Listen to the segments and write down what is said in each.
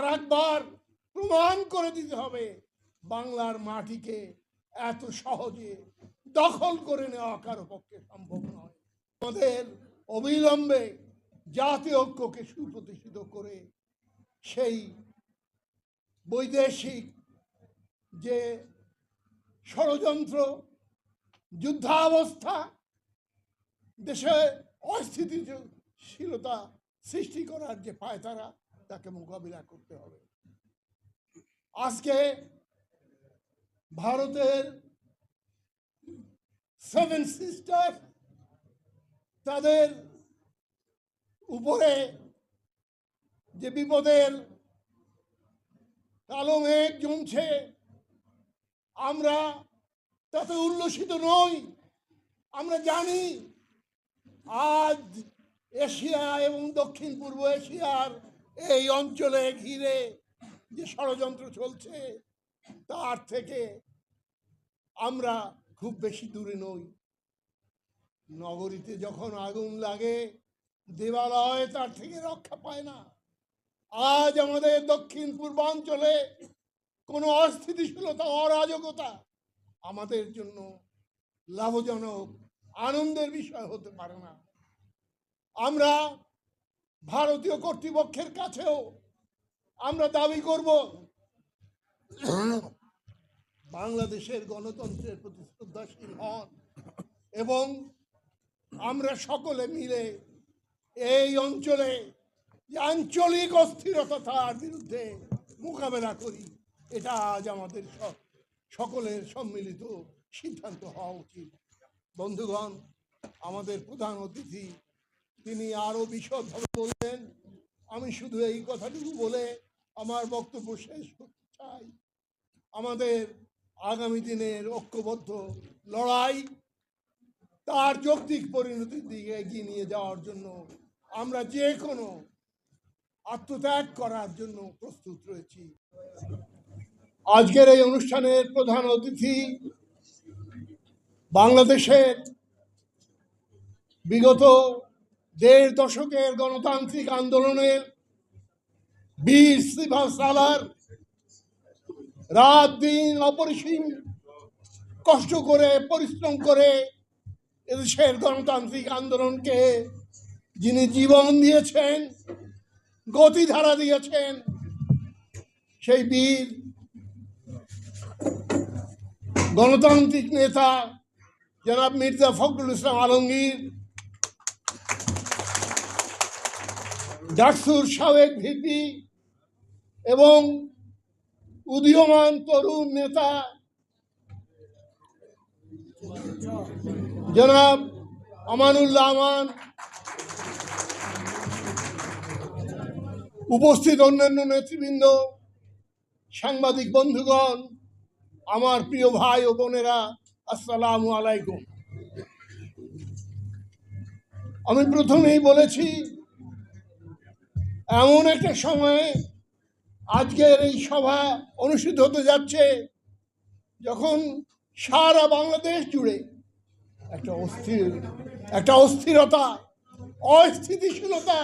আর একবার প্রমাণ করে দিতে হবে বাংলার মাটিকে এত সহজে দখল করে নেওয়া কারও পক্ষে সম্ভব নয়। আমাদের অবিলম্বে জাতীয় ঐক্যকে সুপ্রতিষ্ঠিত করে সেই বৈদেশিক যে ষড়যন্ত্র, যুদ্ধাবস্থা, দেশে অস্থিতিশীলতা সৃষ্টি করার যে পায়তারা তাকে মোকাবিলা করতে হবে। আজকে ভারতের সেভেন সিস্টার তাদের উপরে যে বিপদের কালো মেঘ জমছে, আমরা তাতে উল্লসিত নই। আমরা জানি আজ এশিয়া এবং দক্ষিণ পূর্ব এশিয়ার এই অঞ্চলে ঘিরে যে ষড়যন্ত্র চলছে, তার থেকে আমরা খুব বেশি দূরে নই। নগরীতে যখন আগুন লাগে, দেবালয় তার থেকে রক্ষা পায় না। আজ আমাদের দক্ষিণ পূর্বাঞ্চলে কোনো অস্থিতিশীলতা, অরাজকতা আমাদের জন্য লাভজনক, আনন্দের বিষয় হতে পারে না। আমরা ভারতীয় কর্তৃপক্ষের কাছেও আমরা দাবি করব। বাংলাদেশের গণতন্ত্রের প্রতি শ্রদ্ধাশীল হন এবং আমরা সকলে মিলে এই অঞ্চলে আঞ্চলিক অস্থিরতা তার বিরুদ্ধে মোকাবেলা করি। এটা আজ আমাদের সকলের সম্মিলিত সিদ্ধান্ত হওয়া উচিত। বন্ধুগণ, আমাদের প্রধান অতিথি তিনি আরও বিশদভাবে বললেন, আমি শুধু এই কথাটুকু বলে আমার বক্তব্য শেষ করতে চাই। আমাদের আগামী দিনের ঐক্যবদ্ধ লড়াই তার যৌক্তিক পরিণতির দিকে এগিয়ে নিয়ে যাওয়ার জন্য আমরা যে কোনো আত্মত্যাগ করার জন্য প্রস্তুত রয়েছি। আজকের এই অনুষ্ঠানের প্রধান অতিথি বাংলাদেশের বিগত দেড় দশকের গণতান্ত্রিক আন্দোলনের বীর সালার রাত দিন অপরিসীম কষ্ট করে, পরিশ্রম করে এদেশের গণতান্ত্রিক আন্দোলনকে যিনি জীবন দিয়েছেন, গতিধারা দিয়েছেন, সেই বীর গণতান্ত্রিক নেতা জনাব মির্জা ফখরুল ইসলাম আলমগীর ডাকসুর সাবেক ভিপি এবং উদীয়মান তরুণ নেতা জনাব আমানুল্লাহ আমান, উপস্থিত অন্যান্য নেতৃবৃন্দ, সাংবাদিক বন্ধুগণ, আমার প্রিয় ভাই ও বোনেরা, আসসালামু আলাইকুম। আমি প্রথমেই বলেছি এমন একটা সময়ে আজকের এই সভা অনুষ্ঠিত হতে যাচ্ছে যখন সারা বাংলাদেশ জুড়ে একটা অস্থির, একটা অস্থিরতা, অস্থিতিশীলতা,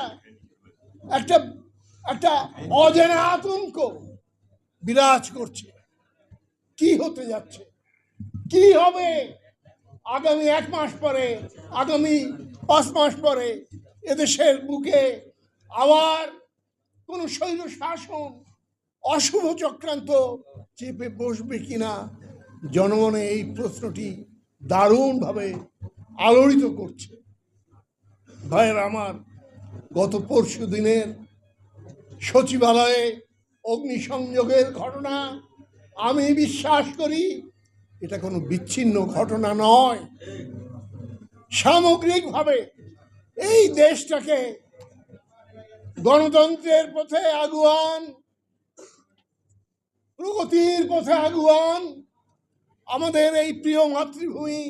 একটা একটা অজানা আতঙ্ক বিরাজ করছে। কি হতে যাচ্ছে? কি হবে আগামী এক মাস পরে, আগামী পাঁচ মাস পরে এদেশের বুকে আবার কোনো শৈল শাসন অশুভ চক্রান্ত চেপে বসবে কিনা জনমনে এই প্রশ্নটি দারুণভাবে আলোড়িত করছে। ভাইয়ের আমার, গত পরশু দিনের সচিবালয়ে অগ্নিসংযোগের ঘটনা, আমি বিশ্বাস করি এটা কোনো বিচ্ছিন্ন ঘটনা নয়। সামগ্রিকভাবে এই দেশটাকে গণতন্ত্রের পথে আগুয়ান, প্রগতির পথে আগুয়ান, আমাদের এই প্রিয় মাতৃভূমি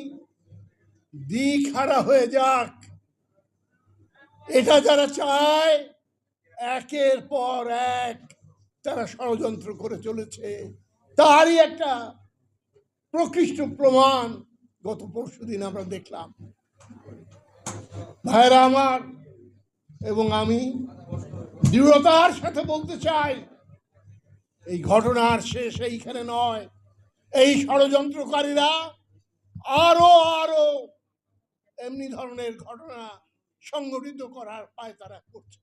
দিক হারা হয়ে যাক। এটা যারা চায়, একের পর এক তারা ষড়যন্ত্র করে চলেছে। তারই একটা প্রকৃষ্ট প্রমাণ গত পরশু দিন আমরা দেখলাম। ভাইরা আমার এবং আমি দৃঢ়তার সাথে বলতে চাই, এই ঘটনার শেষ এইখানে নয়। এই ষড়যন্ত্রকারীরা আরও আরও এমনি ধরনের ঘটনা সংগঠিত করার পায় তারা করছে।